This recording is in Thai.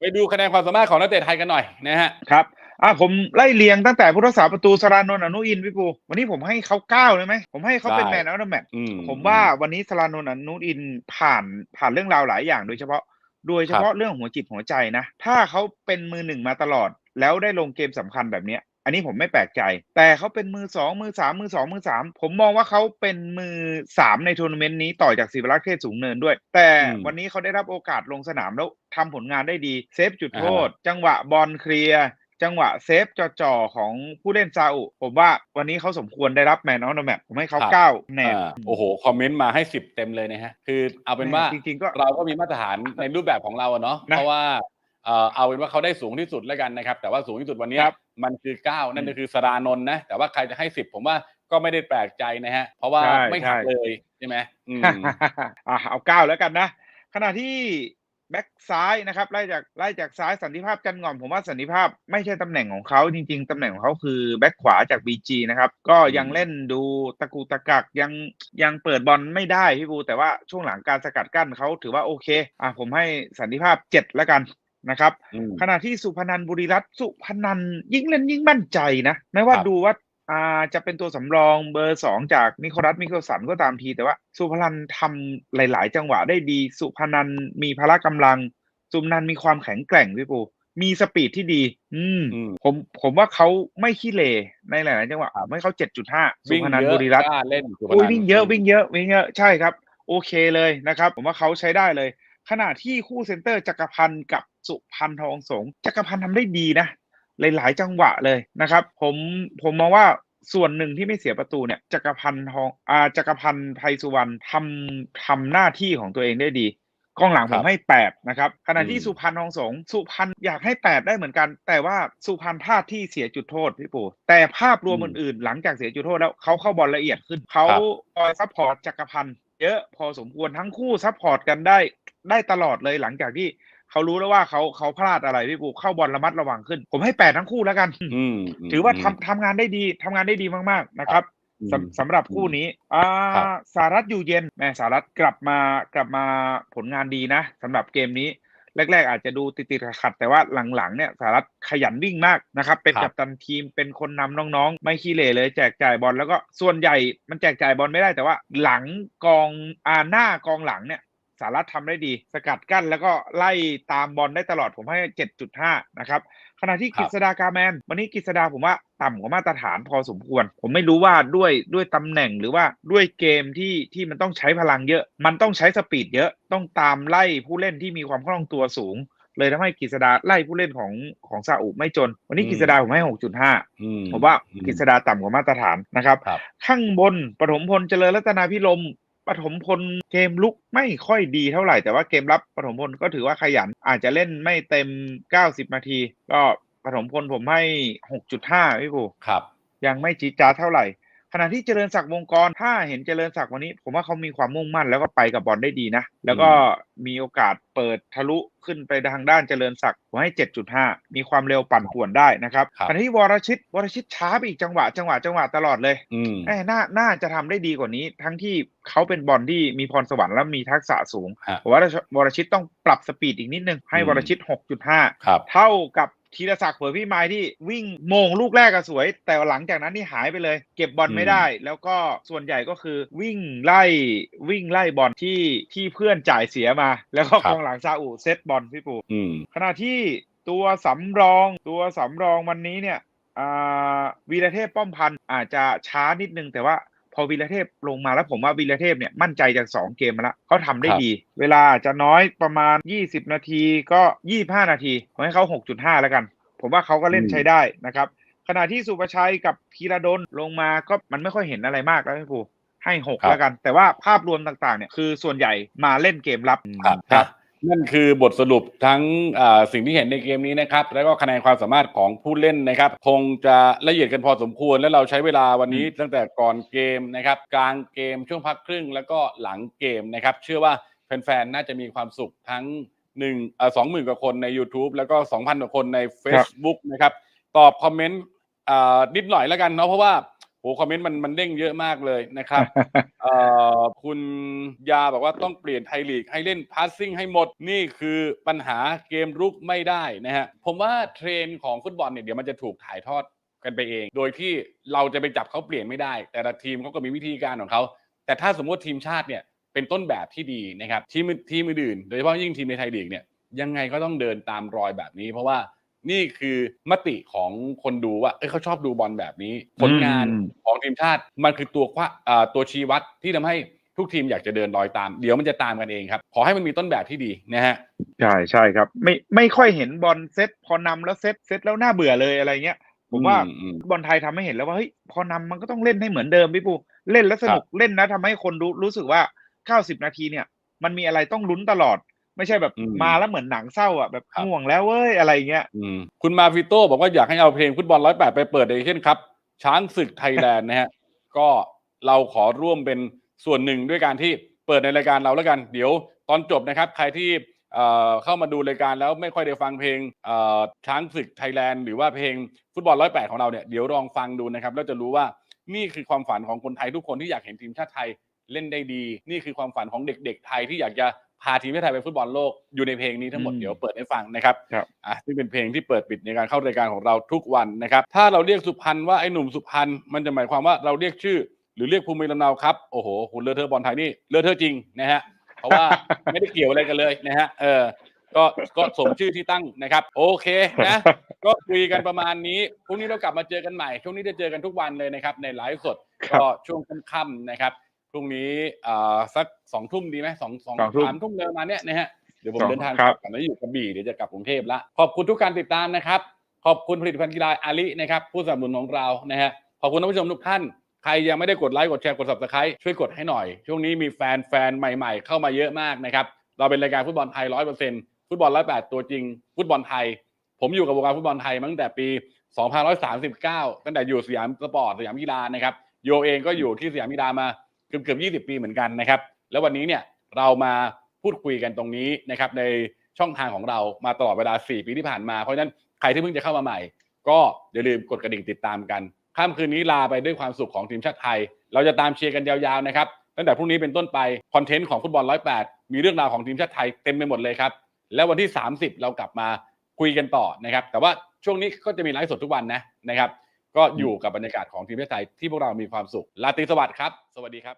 ไปดูคะแนนความสามารถของนักเตะไทยกันหน่อยนะฮะครับอ่าผมไล่เรียงตั้งแต่ผู้รักษาประตูสรานนท์อนุอินทร์พี่ปูวันนี้ผมให้เขาเก้าเลยไหมผมให้เขาเป็นได้แมนออฟเดอะแมตช์อืมผมว่าวันนี้สรานนท์อนุอินทร์ผ่านผ่านเรื่องราวหลายอย่างโดยเฉพาะโดยเฉพาะเรื่องหัวจิตหัวใจนะ ถ้าเขาเป็นมือหนึ่งมาตลอด แล้วได้ลงเกมสำคัญแบบเนี้ย อันนี้ผมไม่แปลกใจ แต่เขาเป็นมือสองมือสามมือสองมือสามผมมองว่าเขาเป็นมือสามในทัวร์นาเมนต์นี้ต่อจากศิวรักษ์เทศสูงเนินด้วย แต่อืมวันนี้เขาได้รับโอกาสลงสนามแล้วทำผลงานได้ดี เซฟจุดโทอ่าษจังหวะบอลเคลียร์จังหวะเซฟจ่อๆของผู้เล่นซาอุ ผมว่าวันนี้เขาสมควรได้รับแมนออฟเดอะแมตช์ผมให้เขาเก้าแนนอ่าโอ้โห คอมเมนต์มาให้สิบเต็มเลยนะฮะ คือเอาเป็นว่าจริงๆก็เราก็มีมาตรฐานในรูปแบบของเราอะเนาะนะเพราะว่าเอ่อเอาเป็นว่าเขาได้สูงที่สุดแล้วกันนะครับ แต่ว่าสูงที่สุดวันเนี้ยครับ มันคือเก้านั่นก็คือสรานนท์นะ แต่ว่าใครจะให้สิบผมว่าก็ไม่ได้แปลกใจนะฮะ เพราะว่าใช่ไม่หักใช่เลยใช่ไหมอืมอะเอาเก้าแล้วกันนะ ขณะที่แบ็กซ้ายนะครับไล่จากไล่จากซ้ายสันติภาพจันงอมผมว่าสันติภาพไม่ใช่ตำแหน่งของเขาจริง ๆตำแหน่งของเขาคือแบ็กขวาจาก BG นะครับก็ยังเล่นดูตะกูตะกักยังยังเปิดบอลไม่ได้พี่บูแต่ว่าช่วงหลังการสกัดกั้นเขาถือว่าโอเคอะผมให้สันติภาพเจ็ดแล้วกัน นะครับอืมขณะที่สุพนันบุรีรัตน์สุพนันยิ่งเล่นยิ่งมั่นใจนะไม่ว่าครับดูว่าอ่าจะเป็นตัวสำรองเบอร์สองจากนิโคลัสมิเคลสันก็ตามที แต่ว่าสุพนันทำหลาย ๆ จังหวะได้ดี สุพนันมีพละกำลัง สุพนันมีความแข็งแกร่งพี่ปูมีสปีดที่ดี อืมอืมผม ผมว่าเขาไม่ขี้เลในหลาย ๆ จังหวะผมให้เขาเจ็ดจุดห้าสุวิ่งพนันเยบุอะรีรัตน์กล้าเล่นสุพนันโอ้ยวิ่งเยอะวิ่งเยอะวิ่งเยอะใช่ครับ โอเคเลยนะครับ ผมว่าเขาใช้ได้เลย ขณะที่คู่เซนเตอร์จักรพันธ์กับ สุพันธ์ทองสงฆ์จักรพันธ์ทำได้ดีนะ หลาย ๆ จังหวะเลยนะครับ ผมผมมองว่าส่วนหนึ่งที่ไม่เสียประตูเนี่ยจักรพันธ์ทองอ่าจักรพันธ์ไพสุวรรณทำทำหน้าที่ของตัวเองได้ดีกองหลังคผรับมให้แปดนะครับขณะที่อืมสุพันธ์ทองสงฆ์สุพันธ์อยากให้แปดได้เหมือนกัน แต่ว่าสุพันธ์พลาดที่เสียจุดโทษพี่ปู่แต่ภาพรวมอืมอื่นๆ หลังจากเสียจุดโทษแล้วเขาเข้าบอลละเอียดขึ้นเขาครับคอยซัพพอร์ตจักรพันธ์เยอะพอสมควรทั้งคู่ซัพพอร์ตกันได้ได้ตลอดเลยหลังจากที่ เขารู้แล้วว่าเขาเขาพลาดอะไรพี่ปูเข้าบอลระมัดระวังขึ้น ผมให้แปดทั้งคู่แล้วกันอืมมถือว่าทำทำงานได้ดีทำงานได้ดีมากๆนะครับอืมสำสำหรับคู่นี้อ่าครับสารัฐอยู่เย็นแม่สารัฐกลับมากลับมาผลงานดีนะสำหรับเกมนี้แรก ๆ อาจจะดูติดๆขัดๆแต่ว่าหลัง ๆ เนี่ยสารัฐขยันวิ่งมากนะครับ เป็นครับกัปตันทีมเป็นคนนำน้องๆ ไม่ขี้เหร่เลยแจกจ่ายบอลแล้วก็ส่วนใหญ่มันแจกจ่ายบอลไม่ได้แต่ว่าหลังกองอ่าหน้ากองหลังเนี่ย สารัฐทำได้ดี สกัดกั้นแล้วก็ไล่ตามบอลได้ตลอดผมให้ 7.5 นะครับ ขณะที่ครักบฤษดากาแมน วันนี้กฤษดาผมว่าต่ำกว่ามาตรฐานพอสมควร ผมไม่รู้ว่าด้วยด้วยตำแหน่งหรือว่าด้วยเกมที่ที่มันต้องใช้พลังเยอะ มันต้องใช้สปีดเยอะต้องตามไล่ผู้เล่นที่มีความคล่องตัวสูงเลยทำให้กฤษดาไล่ผู้เล่นของของซาอุไม่จน วันนี้อืมกฤษดาผมให้6.5อืมผมว่าอืมกฤษดาต่ำกว่ามาตรฐานนะครับครับ ข้างบนปฐมพลเจริญรัตนาพิรม ปฐมพลเกมลุกไม่ค่อยดีเท่าไหร่ แต่ว่าเกมรับปฐมพลก็ถือว่าขยัน อาจจะเล่นไม่เต็ม 90 นาที ก็ปฐมพลผมให้ 6.5พี่ปูครับ ยังไม่จีดจ้าดเท่าไหร่ข ณะที่เจริญศักดิ์วงกรถ้าเห็นเจริญศักดิ์วันนี้ ผมว่าเขามีความมุ่งมั่นแล้วก็ไปกับบอลได้ดีนะ แล้วก็มีโอกาสเปิดทะลุขึ้นไปทางด้านเจริญศักดิ์ผมให้ 7.5 มีความเร็วปั่นป่วนได้นะครับครับขณะที่วรชิตวรชิตช้าไปอีกจังหวะ จังหวะจังหวะตลอดเลยอืมแม่น่าน่าจะทำได้ดีกว่านี้ ทั้งที่เขาเป็นบอลที่มีพรสวรรค์และมีทักษะสูงฮะผมว่าวรชิตต้องปรับสปีดอีกนิดนึงให้อืมวรชิต 6.5ครับเท่ากับ ธีรศักดิ์เผื่อพี่ไม้ที่วิ่งโมงลูกแรกก็สวย แต่หลังจากนั้นนี่หายไปเลย เก็บบอลไม่ได้ แล้วก็ส่วนใหญ่ก็คือวิ่งไล่วิ่งไล่บอลที่ที่เพื่อนจ่ายเสียมา แล้วก็ครักบองหลังซาอุเซตบอลพี่ปูอืมขณะที่ตัวสำรองตัวสำรองวันนี้เนี่ยอ่าวีรเทพป้อมพันธ์อาจจะช้านิดนึงแต่ว่า พอวีรเทพลงมาแล้วผมว่าวีรเทพเนี่ยมั่นใจจากสองเกมมาแล้วเขาทำได้ครับดี เวลาอาจจะน้อยประมาณ 20 นาทีก็25 นาทีผมให้เขา6.5 แล้วกัน ผมว่าเขาก็เล่นอืมใช้ได้นะครับขณะที่สุประชัยกับพีระดลลงมาก็มันไม่ค่อยเห็นอะไรมากแล้วพี่ปูให้6แล้วกัน แต่ว่าภาพรวมต่างๆเนี่ยคือส่วนใหญ่มาเล่นเกมรับครับครับ นั่นคือบทสรุปทั้งอ่าสิ่งที่เห็นในเกมนี้นะครับ แล้วก็คะแนนความสามารถของผู้เล่นนะครับ คงจะละเอียดกันพอสมควร แล้วเราใช้เวลาวันนี้ตั้งแต่ก่อนเกมนะครับกลางเกมช่วงพักครึ่ง แล้วก็หลังเกมนะครับ เชื่อว่าแฟนๆน่าจะมีความสุขทั้งหนึ่งสองหมื่นกว่าคนใน YouTube แล้วก็สองพันกว่าคนใน Facebook นะครับ ตอบคอมเมนต์อ่านิดหน่อยแล้วกันเนาะเพราะว่าโหโหคอมเมนต์มันมันเด้งเยอะมากเลยนะครับเอ่อคุณยาบอกว่าต้องเปลี่ยนไทยลีกให้เล่นพาสซิ่งให้หมดนี่คือปัญหาเกมรุกไม่ได้นะฮะผมว่าเทรนด์ของฟุตบอลเนี่ยเดี๋ยวมันจะถูกถ่ายทอดกันไปเอง โดยที่เราจะไปจับเขาเปลี่ยนไม่ได้ แต่ละทีมเขาก็มีวิธีการของเขาแต่ถ้าสมมติทีมชาติเนี่ยเป็นต้นแบบที่ดีนะครับทีมทีมอื่นๆโดยเฉพาะยิ่งทีมในไทยลีกเนี่ยยังไงก็ต้องเดินตามรอยแบบนี้ เพราะว่า นี่คือมติของคนดูว่าเอ้ยเขาชอบดูบอลแบบนี้ ผลงานอืมของทีมชาติมันคือตัวควะอ่าตัวชี้วัดที่ทำให้ทุกทีมอยากจะเดินรอยตาม เดี๋ยวมันจะตามกันเองครับ ขอให้มันมีต้นแบบที่ดีนะฮะ ใช่ใช่ครับ ไม่ไม่ค่อยเห็นบอลเซตพอนำแล้วเซตเซตแล้วน่าเบื่อเลยอะไรเงี้ยผมว่าอือืมบอลไทยทำให้เห็นแล้วว่าเฮ้ยพอนำมันก็ต้องเล่นให้เหมือนเดิมพี่ปูเล่นแล้วสนุกเล่นนะทำให้คนรู้รู้สึกว่าเก้าสิบนาทีเนี่ย มันมีอะไรต้องลุ้นตลอด ไม่ใช่แบบอืมมาแล้วเหมือนหนังเศร้าอะแบบครับง่วงแล้วเว้ยอะไรเงี้ยอืมคุณมาฟิโต้บอกว่าอยากให้เอาเพลงฟุตบอลร้อยแปดไปเปิดเอเช่นครับช้างศึกไทยแลนด์นะฮะก็เราขอร่วมเป็นส่วนหนึ่งด้วยการที่เปิดในรายการเราแล้วกัน เดี๋ยวตอนจบนะครับ ใครที่เอ่อเข้ามาดูรายการแล้วไม่ค่อยได้ฟังเพลงเอ่อช้างศึกไทยแลนด์หรือว่าเพลงฟุตบอลร้อยแปดของเราเนี่ยเดี๋ยวลองฟังดูนะครับแล้วจะรู้ว่านี่คือความฝันของคนไทยทุกคนที่อยากเห็นทีมชาติไทยเล่นได้ดี นี่คือความฝันของเด็ก ๆ ไทยที่อยากจะ พาทีมชาติไทยไปฟุตบอลโลกอยู่ในเพลงนี้ทั้งหมดอืมเดี๋ยวเปิดให้ฟังนะครับครับอะซึ่งเป็นเพลงที่เปิดปิดในการเข้ารายการของเราทุกวันนะครับ ถ้าเราเรียกสุพรรณว่าไอ้หนุ่มสุพรรณมันจะหมายความว่าเราเรียกชื่อ หรือเรียกภูมิลำเนาครับโอ้โหคุณเลอะเทอะบอลไทยนี่เลอะเทอะจริงนะฮะเพราะว่าไม่ได้เกี่ยวอะไรกันเลยนะฮะเออก็ก็สมชื่อที่ตั้งนะครับ โอเคนะก็คุยกันประมาณนี้พรุ่งนี้เรากลับมาเจอกันใหม่ช่วงนี้จะเจอกันทุกวันเลยนะครับในไลฟ์สดครับก็ช่วงค่ำๆนะครับพ รุ่งนี้อ่าสักสองทุ่มดีไหมสองสองสองทุ่มสามทุ่มเดินมาเนี้ยนะฮะเดี๋ยวผมสองเดินทางคกรัลับบกันแล้วอยู่กระบี่เดี๋ยวจะกลับกรุงเทพละขอบคุณทุกการติดตามนะครับ ขอบคุณผลิตภัณฑ์กีฬาอาลีนะครับ ผู้สนับสนุนของเรานะฮะขอบคุณท่านผู้ชมทุกท่านใครยังไม่ได้กดไลค์กดแชร์กด subscribe ช่วยกดให้หน่อย ช่วงนี้มีแฟนแฟนใหม่ ๆ เข้ามาเยอะมากนะครับเราเป็นรายการฟุตบอลไทยร้อยเปอร์เซ็นต์ฟุตบอลร้อยแปดตัวจริง ฟุตบอลไทย ผมอยู่กับวงการฟุตบอลไทยมาตั้งแต่ปี 2539 ตั้งแต่อยู่สยามสปอร์ตสยามกีฬานะครับโยเองก็อยู่ที่สยามกีฬามา เกือบเกือบ20ปีเหมือนกันนะครับ แล้ววันนี้เนี่ยเรามาพูดคุยกันตรงนี้นะครับในช่องทางของเรามาตลอดเวลา 4 ปีที่ผ่านมาเพราะฉะนั้นใครที่เพิ่งจะเข้ามาใหม่ ก็อย่าลืมกดกระดิ่งติดตามกันค่ำคืนนี้ลาไปด้วยความสุขของทีมชาติไทย เราจะตามเชียร์กันยาวๆนะครับตั้งแต่พรุ่งนี้เป็นต้นไปคอนเทนต์ของฟุตบอล108 มีเรื่องราวของทีมชาติไทยเต็มไปหมดเลยครับแล้ววันที่ 30 เรากลับมาคุยกันต่อนะครับ แต่ว่าช่วงนี้ก็จะมีไลฟ์สดทุกวันนะนะครับ ก็อยู่กับบรรยากาศของทีมชาติไทยที่พวกเรามีความสุขลาตรีสวัสดิ์ครับ สวัสดีครับ